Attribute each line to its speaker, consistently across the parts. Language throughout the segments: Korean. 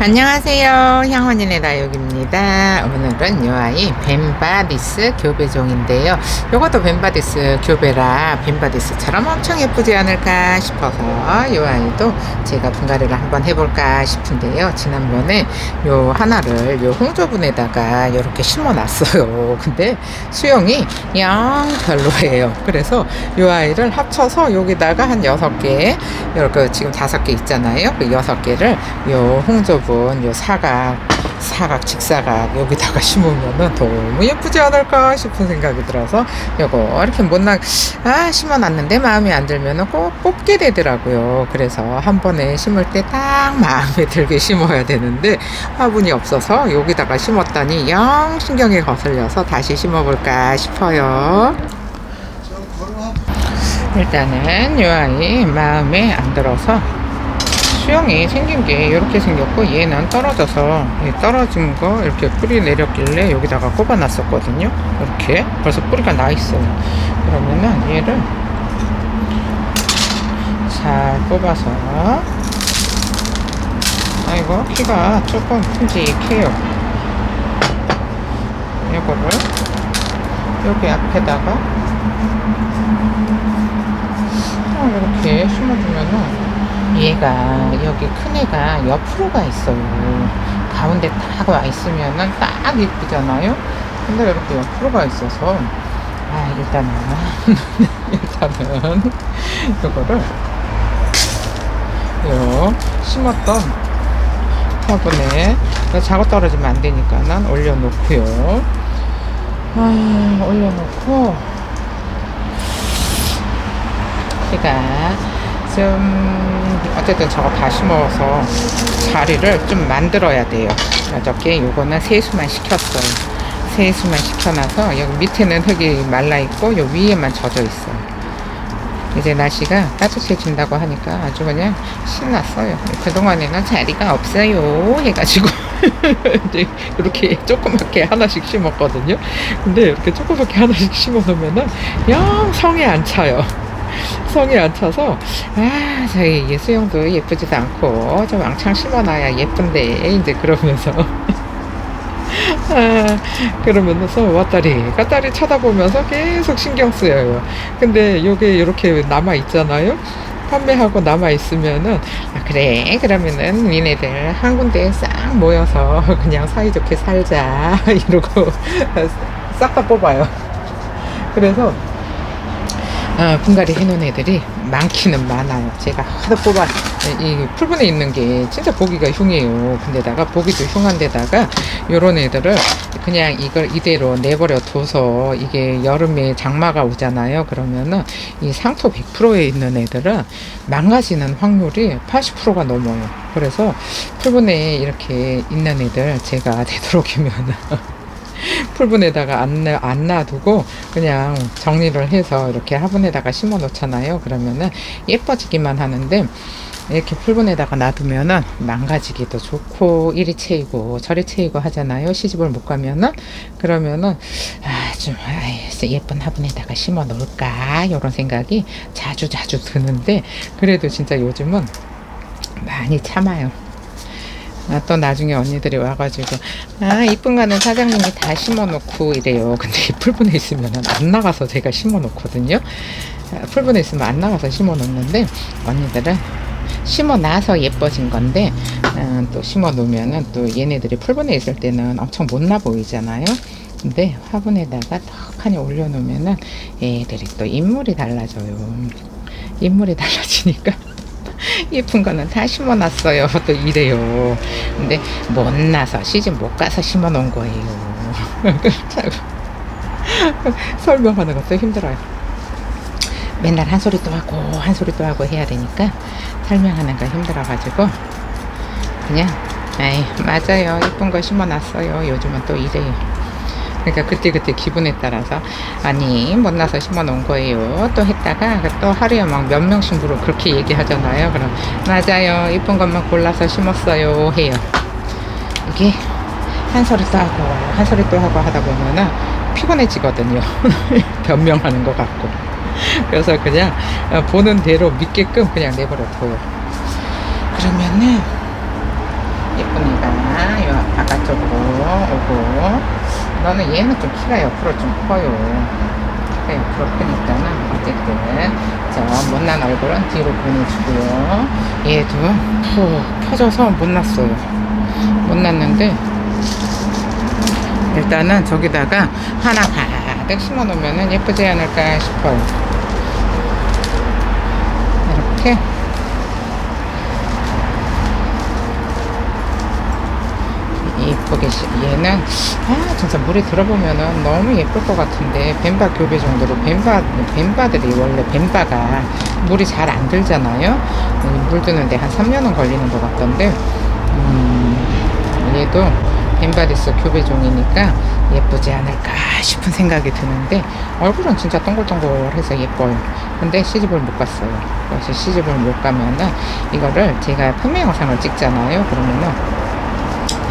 Speaker 1: 안녕하세요. 향원인의 나육입니다. 오늘은 요 아이 벤바디스 교배종인데요. 요것도 벤바디스 교배라 벤바디스처럼 엄청 예쁘지 않을까 싶어서 요 아이도 제가 분갈이를 한번 해볼까 싶은데요. 지난번에 요 하나를 요 홍조분에다가 이렇게 심어놨어요. 근데 수영이 영 별로예요. 그래서 요 아이를 합쳐서 여기다가 한 여섯 개, 이렇게 지금 다섯 개 있잖아요. 그 여섯 개를 요 홍조 분 요 사각, 사각, 직사각 여기다가 심으면은 너무 예쁘지 않을까 싶은 생각이 들어서 요거 이렇게 못나 아 심어놨는데 마음에 안 들면은 꼭 뽑게 되더라고요. 그래서 한 번에 심을 때 딱 마음에 들게 심어야 되는데 화분이 없어서 여기다가 심었더니 영 신경이 거슬려서 다시 심어볼까 싶어요. 일단은 요 아이 마음에 안 들어서 수영이 생긴 게 이렇게 생겼고 얘는 떨어져서 이 떨어진 거 이렇게 뿌리 내렸길래 여기다가 꼽아 놨었거든요. 이렇게. 벌써 뿌리가 나 있어요. 그러면은 얘를 잘 뽑아서. 아이고 키가 조금 큼직해요. 이거를 여기 앞에다가 어, 이렇게 심어주면은 얘가 여기 큰 애가 옆으로 가 있어요. 가운데 딱 와 있으면은 딱 예쁘잖아요. 근데 이렇게 옆으로 가 있어서 아 일단은 일단은 이거를 요 심었던 화분에 자고 떨어지면 안 되니까 난 올려놓고요. 아 올려놓고 제가 좀 어쨌든 저거 다 심어서 자리를 좀 만들어야 돼요. 어저께 요거는 세수만 시켰어요. 세수만 시켜놔서 여기 밑에는 흙이 말라 있고 요 위에만 젖어 있어요. 이제 날씨가 따뜻해진다고 하니까 아주 그냥 신났어요. 그동안에는 자리가 없어요. 해가지고. 이제 이렇게 조그맣게 하나씩 심었거든요. 근데 이렇게 조그맣게 하나씩 심어 놓으면은 영 성에 안 차요. 성에 안 차서 아 저희 이 수영도 예쁘지도 않고 좀 왕창 심어놔야 예쁜데 이제 그러면서 아, 그러면서 왔다리 갔다리 쳐다보면서 계속 신경 쓰여요. 근데 요게 이렇게 남아 있잖아요. 판매하고 남아 있으면은 아, 그래 그러면은 니네들 한 군데 싹 모여서 그냥 사이좋게 살자 이러고 싹 다 뽑아요. 그래서 어, 분갈이 해놓은 애들이 많기는 많아요. 제가 하도 뽑아, 이 풀분에 있는 게 진짜 보기가 흉해요. 근데다가 보기도 흉한 데다가 요런 애들을 그냥 이걸 이대로 내버려 둬서 이게 여름에 장마가 오잖아요. 그러면은 이 상토 100%에 있는 애들은 망가지는 확률이 80%가 넘어요. 그래서 풀분에 이렇게 있는 애들 제가 되도록이면은 풀분에다가 안, 놔- 안 놔두고 그냥 정리를 해서 이렇게 화분에다가 심어 놓잖아요. 그러면은 예뻐지기만 하는데 이렇게 풀분에다가 놔두면은 망가지기도 좋고 이리 채이고 저리 채이고 하잖아요. 시집을 못 가면은 그러면은 아좀 예쁜 화분에다가 심어 놓을까 이런 생각이 자주 자주 드는데 그래도 진짜 요즘은 많이 참아요. 아, 또 나중에 언니들이 와가지고 아 이쁜 거는 사장님이 다 심어놓고 이래요. 근데 이 풀분에 있으면 안 나가서 제가 심어놓거든요. 아, 풀분에 있으면 안 나가서 심어놓는데 언니들은 심어놔서 예뻐진 건데 음, 또 심어놓으면은 또 얘네들이 풀분에 있을 때는 엄청 못나 보이잖아요. 근데 화분에다가 턱하니 올려놓으면은 얘들이 또 인물이 달라져요. 인물이 달라지니까 예쁜 거는 다 심어놨어요. 또 이래요. 근데 못 나서 시집 못 가서 심어놓은 거예요. 참 설명하는 것도 힘들어요. 맨날 한 소리 또 하고 한 소리 또 하고 해야 되니까 설명하는 거 힘들어가지고 그냥 에이 맞아요. 예쁜 거 심어놨어요. 요즘은 또 이래요. 그러니까 그때그때 기분에 따라서 아니 못 나서 심어 놓은 거예요. 또 했다가 또 하루에 막 몇 명씩 물어 그렇게 얘기하잖아요. 그럼 맞아요. 이쁜 것만 골라서 심었어요. 해요. 이게 한 소리 또 하고 한 소리 또 하고 하다 보면은 피곤해지거든요. 변명하는 것 같고. 그래서 그냥 어, 보는 대로 믿게끔 그냥 내버려 둬요. 그러면은 예쁘네요 이쪽으로 오고 너는 얘는 좀 키가 옆으로 좀 커요. 키가 옆으로 크니까는 어쨌든 자 못난 얼굴은 뒤로 보내주고요. 얘도 푹 펴져서 못났어요. 못났는데 일단은 저기다가 하나 가득 심어 놓으면 예쁘지 않을까 싶어요. 이렇게 이쁘게 시- 얘는 아 진짜 물에 들어보면은 너무 예쁠 것 같은데 뱀바 교배 정도로 뱀바 뱀바들이 원래 뱀바가 물이 잘 안 들잖아요? 음, 물 드는데 한 3년은 걸리는 것 같던데 음, 얘도 뱀바리스 교배종이니까 예쁘지 않을까 싶은 생각이 드는데 얼굴은 진짜 동글동글해서 예뻐요. 근데 시집을 못 갔어요. 그래서 시집을 못 가면은 이거를 제가 판매 영상을 찍잖아요. 그러면은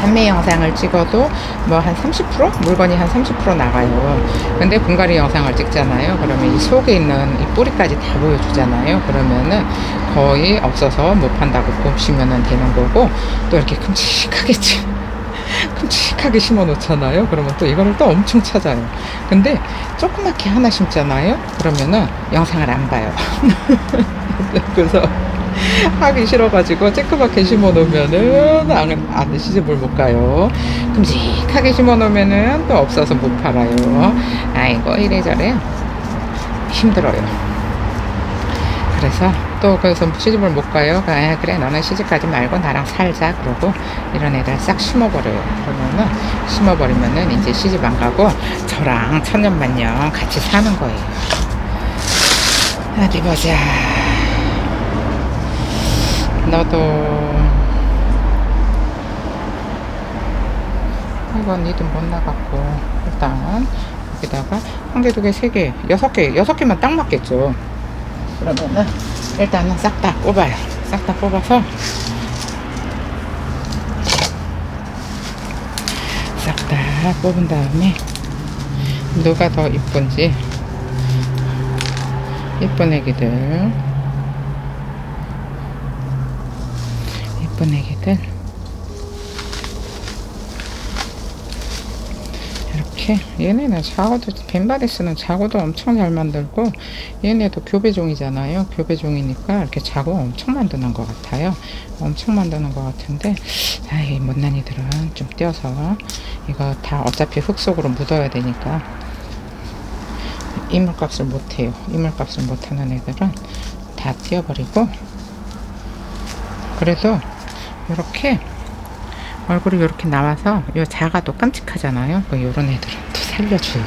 Speaker 1: 판매 영상을 찍어도 뭐 한 30% 물건이 한 30% 나가요. 근데 분갈이 영상을 찍잖아요. 그러면 이 속에 있는 이 뿌리까지 다 보여주잖아요. 그러면은 거의 없어서 못 판다고 보시면 되는 거고 또 이렇게 큼직하게 치- 큼직하게 심어 놓잖아요. 그러면 또 이거를 또 엄청 찾아요. 근데 조그맣게 하나 심잖아요. 그러면은 영상을 안 봐요. 그래서 하기 싫어가지고 쬐끄맣게 심어 놓으면은 안, 안 시집을 못 가요. 큼직하게 심어 놓으면은 또 없어서 못 팔아요. 아이고 이래저래 힘들어요. 그래서 또 그래서 시집을 못 가요. 아, 그래 너는 시집 가지 말고 나랑 살자 그러고 이런 애들 싹 심어버려요. 그러면은 심어버리면은 이제 시집 안 가고 저랑 천년만년 같이 사는 거예요. 어디 보자. 너도 이건 니도 못 나갔고 일단. 여기다가 한 개, 두 개, 세 개, 여섯 개, 여섯 개만 딱 맞겠죠. 그러면은 일단은 싹 다 뽑아요. 싹 다 뽑아서. 싹 다 뽑은 다음에 누가 더 이쁜지. 이쁜 애기들 애기들 이렇게. 얘네는 자고도 벤바데스는 자고도 엄청 잘 만들고 얘네도 교배종이잖아요. 교배종이니까 이렇게 자고 엄청 만드는 것 같아요. 엄청 만드는 것 같은데 아이 못난이들은 좀 떼어서 이거 다 어차피 흙 속으로 묻어야 되니까 이물값을 못해요. 이물값을 못하는 애들은 다 떼어버리고 그래도 이렇게 얼굴이 이렇게 나와서 요 자가도 깜찍하잖아요. 그 요런 애들은 또 살려줘요.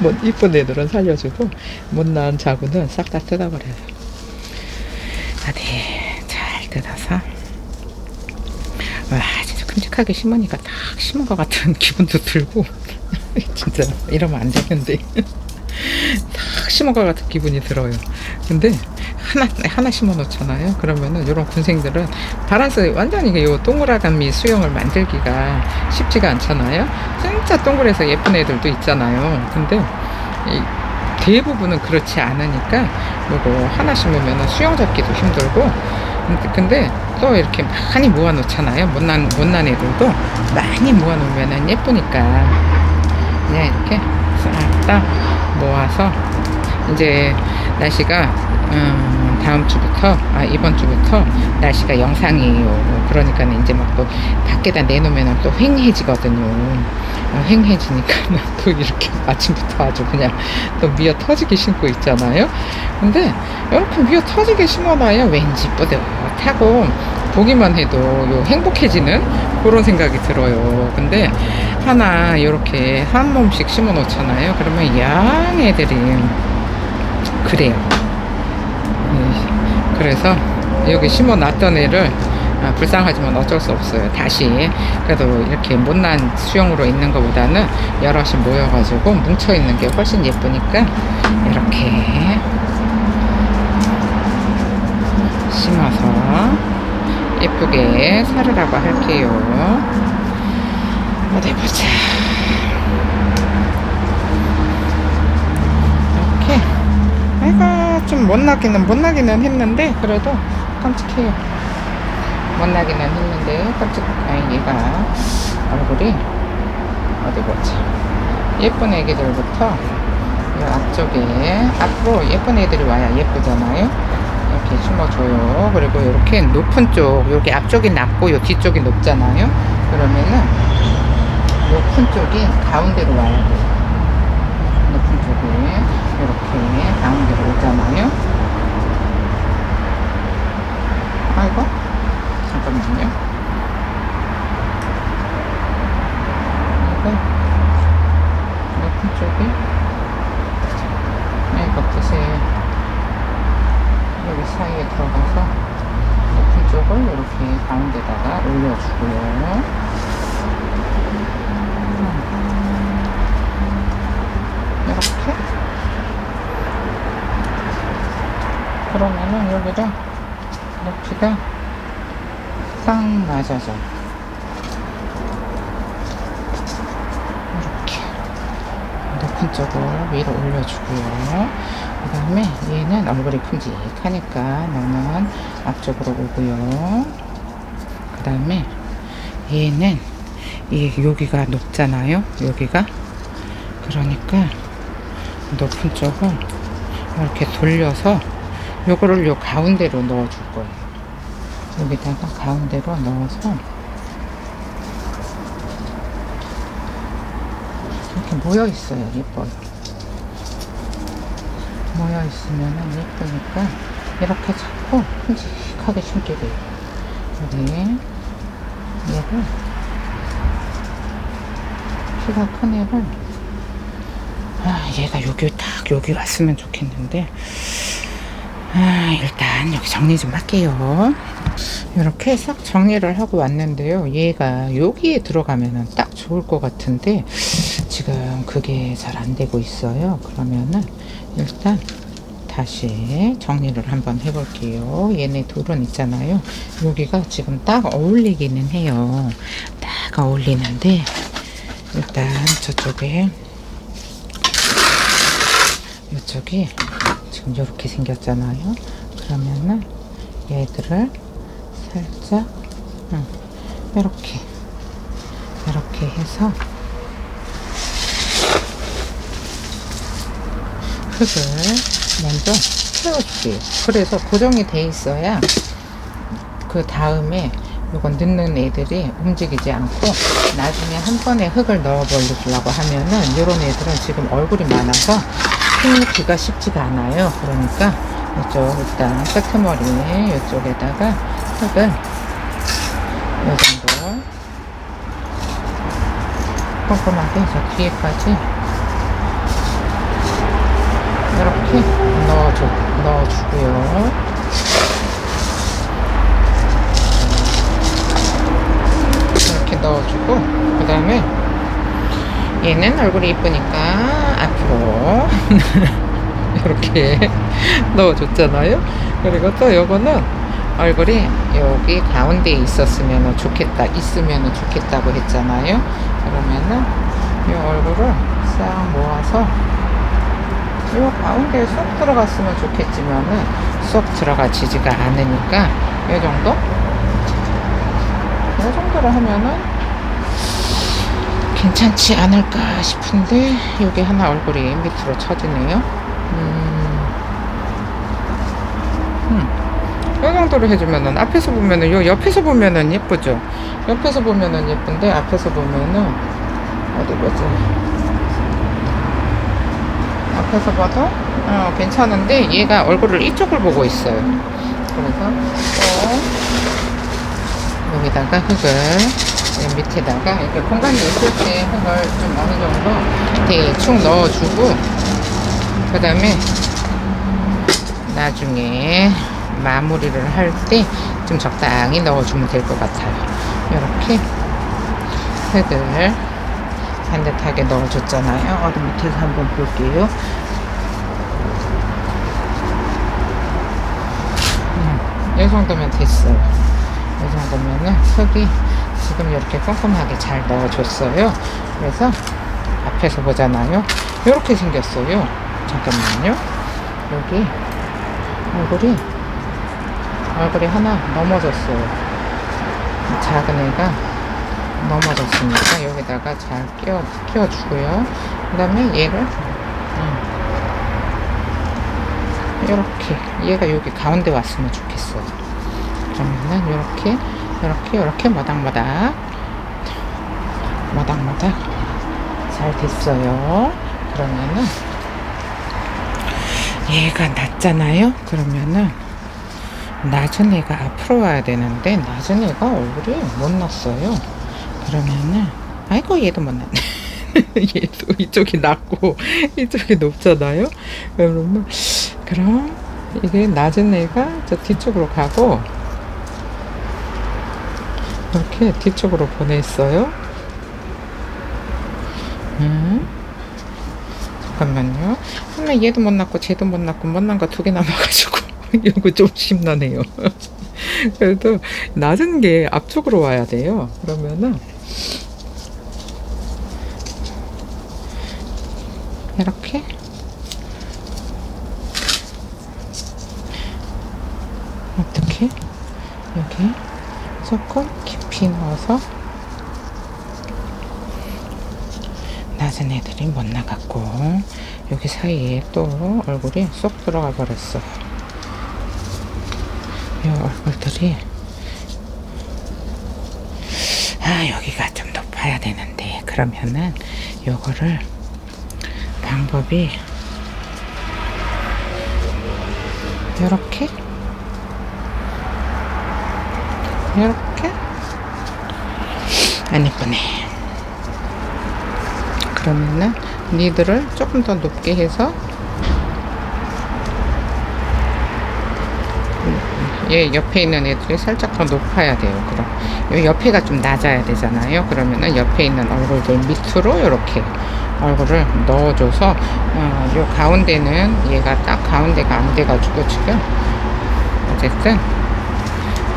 Speaker 1: 뭐 이쁜 애들은 살려주고 못난 자구는 싹 다 뜯어버려요. 어디 잘 뜯어서 와 진짜 끔찍하게 심으니까 딱 심은 것 같은 기분도 들고 진짜 이러면 안 되는데 딱 심은 것 같은 기분이 들어요. 근데 하나 하나 심어 놓잖아요. 그러면은 이런 군생들은 바란스 완전히 요 동그라미 수영을 만들기가 쉽지가 않잖아요. 진짜 동그래서 예쁜 애들도 있잖아요. 근데 이 대부분은 그렇지 않으니까 요거 하나 심으면은 수영 잡기도 힘들고 근데, 근데 또 이렇게 많이 모아 놓잖아요. 못난 못난 애들도 많이 모아 놓으면은 예쁘니까 그냥 이렇게 싹 다 모아서 이제 날씨가 음, 다음 주부터 아 이번 주부터 날씨가 영상이에요. 그러니까 이제 막 또 밖에다 내놓으면 또 휑해지거든요. 어, 휑해지니까 또 이렇게 아침부터 아주 그냥 또 미어 터지게 심고 있잖아요. 근데 이렇게 미어 터지게 심어놔야 왠지 뿌듯하고 보기만 해도 요 행복해지는 그런 생각이 들어요. 근데 하나 이렇게 한 몸씩 심어 놓잖아요. 그러면 양 애들이 그래요. 네, 그래서 여기 심어 놨던 애를 아, 불쌍하지만 어쩔 수 없어요. 다시 그래도 이렇게 못난 수영으로 있는 것보다는 여럿이 모여가지고 뭉쳐 있는 게 훨씬 예쁘니까 이렇게 심어서 예쁘게 사르라고 할게요. 어디 보자. 이렇게 애가 좀 못나기는 못나기는 했는데 그래도 깜찍해요. 못나기는 했는데 깜짝 아니 얘가 얼굴이 어디 보자 예쁜 애기들부터 이 앞쪽에 앞으로 예쁜 애들이 와야 예쁘잖아요. 이렇게 심어줘요. 그리고 이렇게 높은 쪽 여기 앞쪽이 낮고 요 뒤쪽이 높잖아요. 그러면은 높은 쪽이 가운데로 와야 돼요 높은 쪽이 이렇게 오잖아요. 아이고 잠깐만요. 쪽이 이거 보세요. 여기 사이에 들어가서 높은 쪽을 이렇게 가운데다가 올려주고요 이렇게 그러면은 여기가 높이가 딱 맞아져 이렇게 높은 쪽을 위로 올려주고요. 그 다음에 얘는 얼굴이 큼직하니까 너는 앞쪽으로 오고요. 그 다음에 얘는 이 여기가 높잖아요. 여기가. 그러니까 높은 쪽을 이렇게 돌려서 요거를 요 가운데로 넣어 줄 거예요. 여기다가 가운데로 넣어서 이렇게 모여 있어요 예뻐요. 모여 있으면 예쁘니까 이렇게 잡고 큼직하게 심게 돼요. 여기 얘를 키가 큰 애를 아 얘가 여기 딱 여기 왔으면 좋겠는데 아 일단 여기 정리 좀 할게요. 이렇게 싹 정리를 하고 왔는데요. 얘가 여기에 들어가면은 딱 좋을 것 같은데 지금 그게 잘 안 되고 있어요. 그러면은 일단 다시 정리를 한번 해볼게요. 얘네 둘은 있잖아요. 여기가 지금 딱 어울리기는 해요. 딱 어울리는데 일단 저쪽에 이쪽이 지금 이렇게 생겼잖아요. 그러면은 얘들을 살짝 이렇게 이렇게 해서 흙을 먼저 채워줄게요. 그래서 고정이 돼 있어야 그 다음에 이건 넣는 애들이 움직이지 않고 나중에 한 번에 흙을 넣어 버리려고 하면은 이런 애들은 지금 얼굴이 많아서 흙 넣기가 쉽지가 않아요. 그러니까 이쪽 일단 끝머리 이쪽에다가 흙을 이 정도 꼼꼼하게 저 뒤에까지 이렇게 넣어줘, 넣어주고요. 이렇게 넣어주고 그 다음에 얘는 얼굴이 이쁘니까 앞으로. 이렇게 넣어줬잖아요. 그리고 또 요거는 얼굴이 여기 가운데에 있었으면 좋겠다 있으면 좋겠다고 했잖아요. 그러면은 이 얼굴을 싹 모아서 요 가운데에 쏙 들어갔으면 좋겠지만은 쏙 들어가지지가 않으니까 요 정도? 이 정도로 하면은 괜찮지 않을까 싶은데 여기 하나 얼굴이 밑으로 쳐지네요. 음, 음. 이 정도로 해주면은 앞에서 보면은 요 옆에서 보면은 예쁘죠? 옆에서 보면은 예쁜데 앞에서 보면은 어디 보지? 앞에서 봐도? 어, 괜찮은데 얘가 얼굴을 이쪽을 보고 있어요. 그래서 또 여기다가 흙을 이 밑에다가 이렇게 공간이 있을 때 흙을 좀 어느 정도 대충 넣어주고 그 다음에 나중에 마무리를 할 때 좀 적당히 넣어주면 될 것 같아요. 이렇게 흙을 반듯하게 넣어줬잖아요. 어디 밑에서 한번 볼게요. 음, 이 정도면 됐어요. 이 정도면은 흙이 지금 이렇게 꼼꼼하게 잘 넣어줬어요. 그래서 앞에서 보잖아요. 이렇게 생겼어요. 잠깐만요. 여기 얼굴이 얼굴이 하나 넘어졌어요. 작은 애가 넘어졌으니까 여기다가 잘 끼워, 끼워주고요. 그 다음에 얘를 이렇게 얘가 여기 가운데 왔으면 좋겠어요. 그러면은 이렇게 이렇게 이렇게 마닥마닥 마닥마닥 잘 됐어요. 그러면은 얘가 낮잖아요. 그러면은 낮은 애가 앞으로 와야 되는데 낮은 애가 얼굴이 못 났어요. 그러면은 아이고 얘도 못 났네. 얘도 이쪽이 낮고 이쪽이 높잖아요. 그러면 그럼 이게 낮은 애가 저 뒤쪽으로 가고 이렇게 뒤쪽으로 보냈어요. 음. 잠깐만요. 하면 얘도 못 났고 쟤도 못 났고 못 난 거 두 개 남아가지고 이거 좀 심란해요. 그래도 낮은 게 앞쪽으로 와야 돼요. 그러면은 이렇게 어떻게 여기 조금 깊이 넣어서 낮은 애들이 못 나갔고 여기 사이에 또 얼굴이 쏙 들어가 버렸어 이 얼굴들이 아 여기가 좀 높아야 되는데 그러면은 요거를 방법이 이렇게? 이렇게 안 이쁘네. 그러면은 니들을 조금 더 높게 해서 얘 옆에 있는 애들이 살짝 더 높아야 돼요. 그럼 요 옆에가 좀 낮아야 되잖아요. 그러면은 옆에 있는 얼굴들 밑으로 이렇게 얼굴을 넣어줘서 어, 요 가운데는 얘가 딱 가운데가 안 돼가지고 지금 어쨌든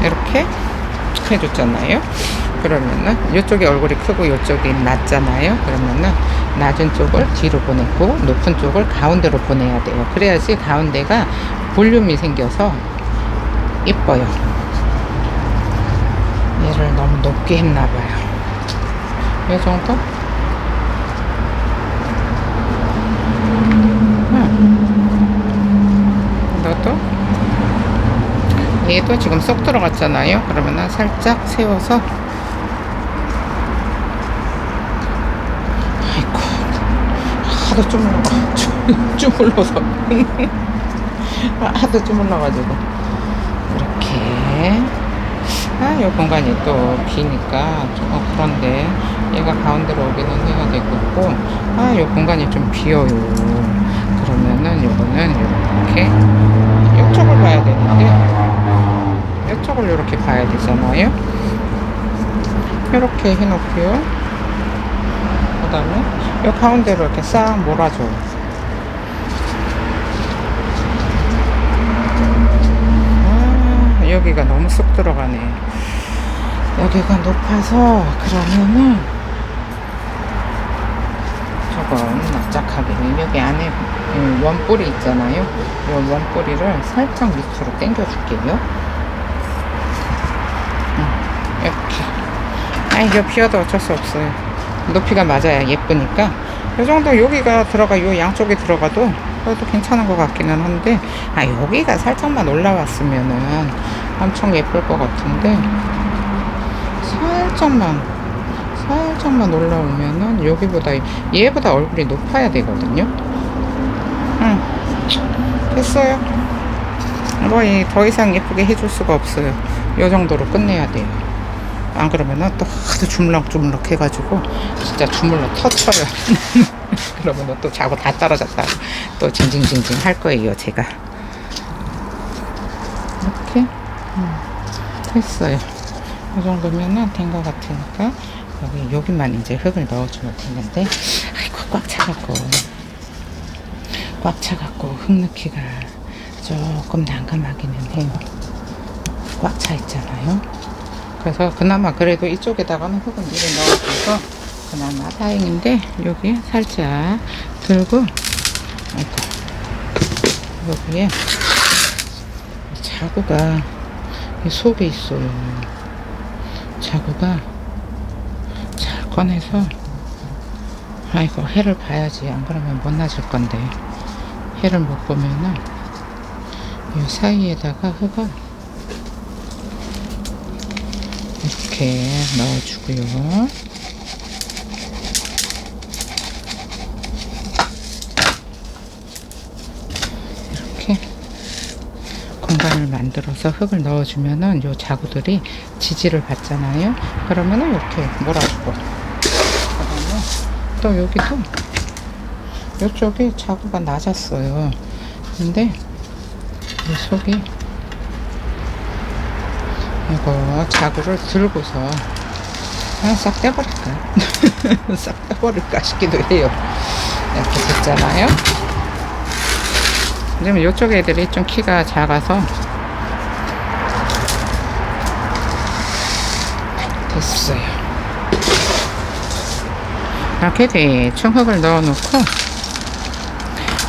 Speaker 1: 이렇게 해줬잖아요. 그러면은 이쪽에 얼굴이 크고 이쪽이 낮잖아요. 그러면은 낮은 쪽을 뒤로 보내고 높은 쪽을 가운데로 보내야 돼요. 그래야지 가운데가 볼륨이 생겨서 이뻐요. 얘를 너무 높게 했나 봐요. 이 정도? 응. 너도? 얘도 지금 쏙 들어갔잖아요. 그러면은 살짝 세워서 아이고 하도 주물러 주물러서 하도 주물러가지고 이렇게 아이 공간이 또 비니까 좀 그런데 얘가 가운데로 오기는 해야 되겠고 아이 공간이 좀 비어요. 그러면은 요거는 이렇게 이쪽을 봐야 되는데 이쪽을 이렇게 봐야 되잖아요. 이렇게 해놓고요. 그 다음에 이 가운데로 이렇게 싹 몰아줘요. 아, 여기가 너무 쑥 들어가네. 여기가 높아서 그러면은 조금 납작하게 여기 안에 음, 원뿌리 있잖아요. 이 원뿌리를 살짝 밑으로 당겨줄게요. 이렇게. 아, 이거 비어도 어쩔 수 없어요. 높이가 맞아야 예쁘니까. 이 정도 여기가 들어가, 요 양쪽에 들어가도 그래도 괜찮은 것 같기는 한데, 아, 여기가 살짝만 올라왔으면은 엄청 예쁠 것 같은데, 살짝만, 살짝만 올라오면은 여기보다, 얘보다 얼굴이 높아야 되거든요. 응. 됐어요. 뭐, 이더 이상 예쁘게 해줄 수가 없어요. 요 정도로 끝내야 돼요. 안 그러면은 또 하도 주물럭주물럭 해가지고 진짜 주물럭 터쳐요. 그러면은 또 자고 다 떨어졌다. 또 징징징징 할 거예요, 제가. 이렇게 음, 됐어요. 이 정도면은 된 것 같으니까 여기 여기만 이제 흙을 넣어주면 되는데 아이고 꽉 차갖고 꽉 차갖고 흙 넣기가 조금 난감하기는 해요. 꽉 차 있잖아요. 그래서 그나마 그래도 이쪽에다가는 흙은 미리 넣어줘서 그나마 다행인데 여기 살짝 들고 아이고 여기에 자구가 이 속에 있어요. 자구가 잘 꺼내서 아이고 해를 봐야지 안 그러면 못 나질 건데 해를 못 보면은 이 사이에다가 흙을 이렇게 넣어주고요. 이렇게 공간을 만들어서 흙을 넣어주면은 요 자구들이 지지를 받잖아요. 그러면은 이렇게 몰아주고 그다음에 또 여기도 이쪽에 자구가 낮았어요. 근데 이 속이 이거 자구를 들고서 그냥 싹 떼버릴까? 싹 떼버릴까 싶기도 해요. 이렇게 됐잖아요. 지금 이쪽 애들이 좀 키가 작아서 됐어요. 이렇게 대충 흙을 넣어놓고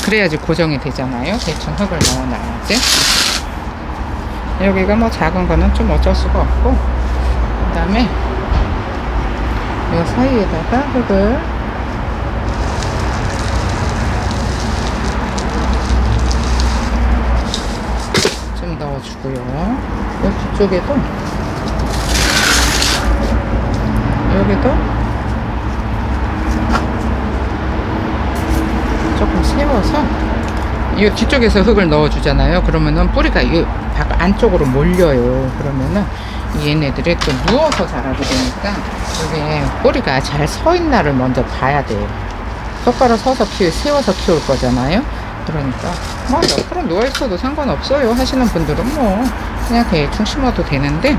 Speaker 1: 그래야지 고정이 되잖아요. 대충 흙을 넣어놔야지. 여기가 뭐 작은 거는 좀 어쩔 수가 없고 그 다음에 이 사이에다가 흙을 좀 넣어주고요. 여기 뒤쪽에도 여기도 조금 세워서 이 뒤쪽에서 흙을 넣어주잖아요. 그러면은 뿌리가 이 밖 안쪽으로 몰려요. 그러면은 얘네들이 또 누워서 자라게 되니까 이게 뿌리가 잘 서 있나를 먼저 봐야 돼요. 똑바로 서서 키우, 세워서 키울 거잖아요. 그러니까 뭐 옆으로 누워 있어도 상관없어요 하시는 분들은 뭐 그냥 대충 심어도 되는데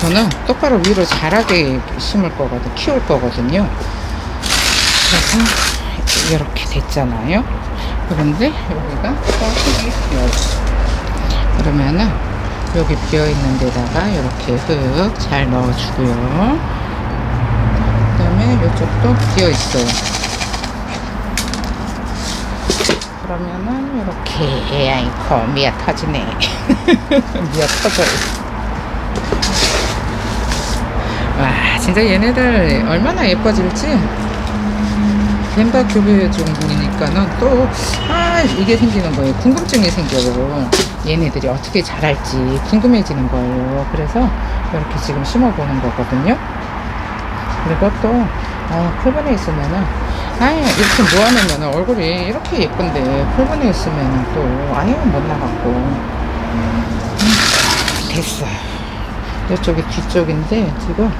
Speaker 1: 저는 똑바로 위로 자라게 심을 거거든 키울 거거든요. 그래서 이렇게 됐잖아요. 그런데 여기가 흙이 비어 그러면은 여기 비어 있는 데다가 이렇게 흙 잘 넣어주고요. 그 다음에 이쪽도 비어 있어요. 그러면은 이렇게 아이코 미아 터지네. 미아 터져요. 와 진짜 얘네들 얼마나 예뻐질지 뱀바 교배 종이니까는 또, 아, 이게 생기는 거예요. 궁금증이 생겨요. 얘네들이 어떻게 자랄지 궁금해지는 거예요. 그래서 이렇게 지금 심어보는 거거든요. 그리고 또, 아, 풀분에 있으면은, 아, 이렇게 모아놓으면 얼굴이 이렇게 예쁜데, 풀분에 있으면은 또, 아예 못 나갔고. 음, 됐어요. 이쪽이 뒤쪽인데, 지금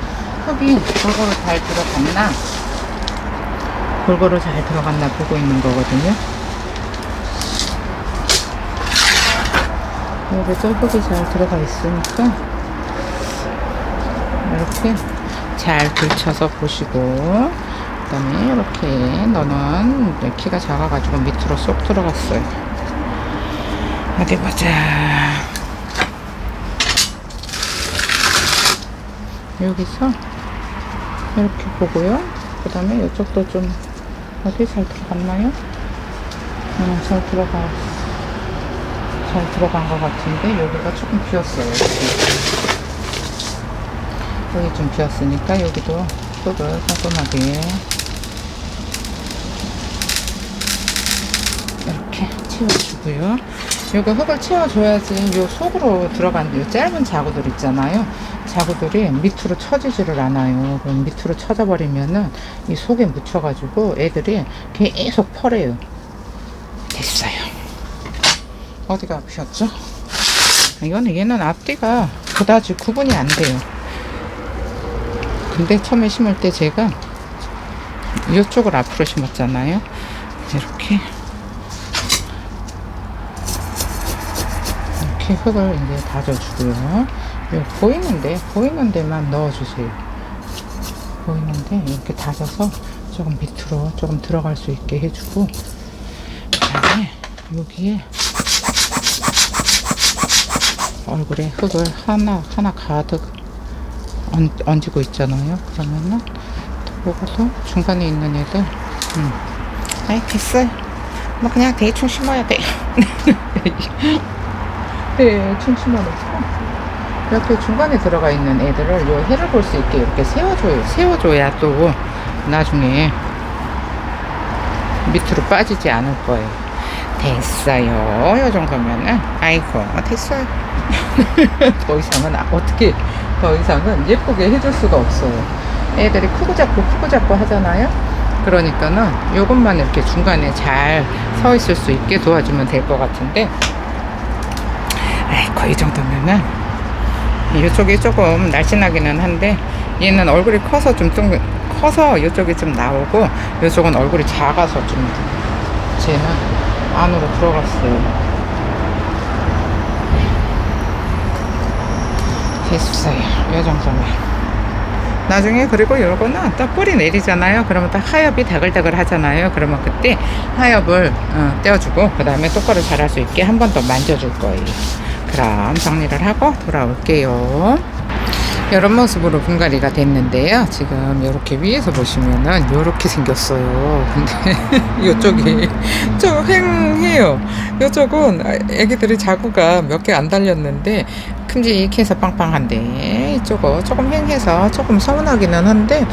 Speaker 1: 흙이 골고루 잘 들어갔나? 골고루 잘 들어갔나 보고 있는 거거든요. 여기도 흙이 잘 들어가 있으니까 이렇게 잘 들쳐서 보시고 그 다음에 이렇게 너는 키가 작아가지고 밑으로 쏙 들어갔어요. 어디 보자. 여기서 이렇게 보고요. 그 다음에 이쪽도 좀 어디 잘 들어갔나요? 음, 잘 들어가, 잘 들어간 것 같은데, 여기가 조금 비었어요. 여기, 여기 좀 비었으니까, 여기도 흙을 깔끔하게 이렇게 채워주고요. 요거 흙을 채워줘야지 요 속으로 들어간 요 짧은 자구들 있잖아요. 자구들이 밑으로 쳐지지를 않아요. 그럼 밑으로 쳐져버리면은 이 속에 묻혀가지고 애들이 계속 펄해요. 됐어요. 어디가 아프셨죠? 이거는 얘는 앞뒤가 그다지 구분이 안 돼요. 근데 처음에 심을 때 제가 이쪽을 앞으로 심었잖아요. 이렇게 이렇게 흙을 이제 다져주고요. 요 보이는데 보이는 데만 넣어주세요. 보이는데 이렇게 다져서 조금 밑으로 조금 들어갈 수 있게 해주고 그다음에 여기에 얼굴에 흙을 하나 하나 가득 얹, 얹고 있잖아요. 그러면은 요것도 중간에 있는 애들 음. 아이 됐어요. 뭐 그냥 대충 심어야 돼요. 대충 심어놓고
Speaker 2: 이렇게 중간에 들어가 있는 애들을 요 해를 볼 수 있게 이렇게 세워줘요. 세워줘야 또 나중에 밑으로 빠지지 않을 거예요. 됐어요. 요 정도면은 아이고 됐어요. 더 이상은 아- 어떻게 더 이상은 예쁘게 해줄 수가 없어요. 애들이 크고 작고 크고 작고 하잖아요. 그러니까는 요것만 이렇게 중간에 잘 서 있을 수 있게 도와주면 될 것 같은데 아이고 이 정도면은 이쪽이 조금 날씬하기는 한데 얘는 얼굴이 커서 좀, 좀 커서 이쪽이 좀 나오고 이쪽은 얼굴이 작아서 좀 쟤는 안으로 들어갔어요. 됐어요. 이 정도면. 나중에 그리고 요거는 또 뿌리 내리잖아요. 그러면 또 하엽이 다글다글 하잖아요. 그러면 그때 하엽을 어, 떼어주고 그 다음에 똑바로 자랄 수 있게 한 번 더 만져줄 거예요. 그럼 정리를 하고 돌아올게요. 이런 모습으로 분갈이가 됐는데요. 지금 이렇게 위에서 보시면은 이렇게 생겼어요. 근데 이쪽이 좀 횡해요. 이쪽은 애기들이 자구가 몇 개 안 달렸는데 큼직해서 빵빵한데 이쪽은 조금 횡해서 조금 서운하기는 한데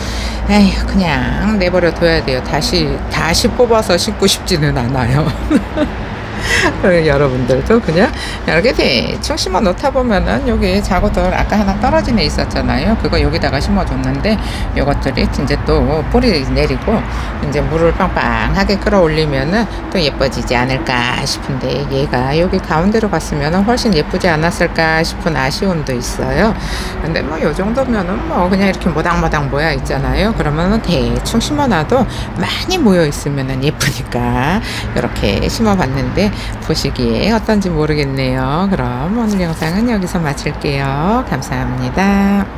Speaker 2: 에휴 그냥 내버려 둬야 돼요. 다시 다시 뽑아서 심고 싶지는 않아요. 그리고 여러분들도 그냥 이렇게 대충 심어 놓다 보면은 여기 자구들 아까 하나 떨어진 애 있었잖아요. 그거 여기다가 심어줬는데 요것들이 이제 또 뿌리 내리고 이제 물을 빵빵하게 끌어올리면은 또 예뻐지지 않을까 싶은데 얘가 여기 가운데로 갔으면은 훨씬 예쁘지 않았을까 싶은 아쉬움도 있어요. 근데 뭐 요 정도면은 뭐 그냥 이렇게 모닥모닥 모여 있잖아요. 그러면은 대충 심어놔도 많이 모여 있으면은 예쁘니까 이렇게 심어봤는데 보시기에 어떤지 모르겠네요. 그럼 오늘 영상은 여기서 마칠게요. 감사합니다.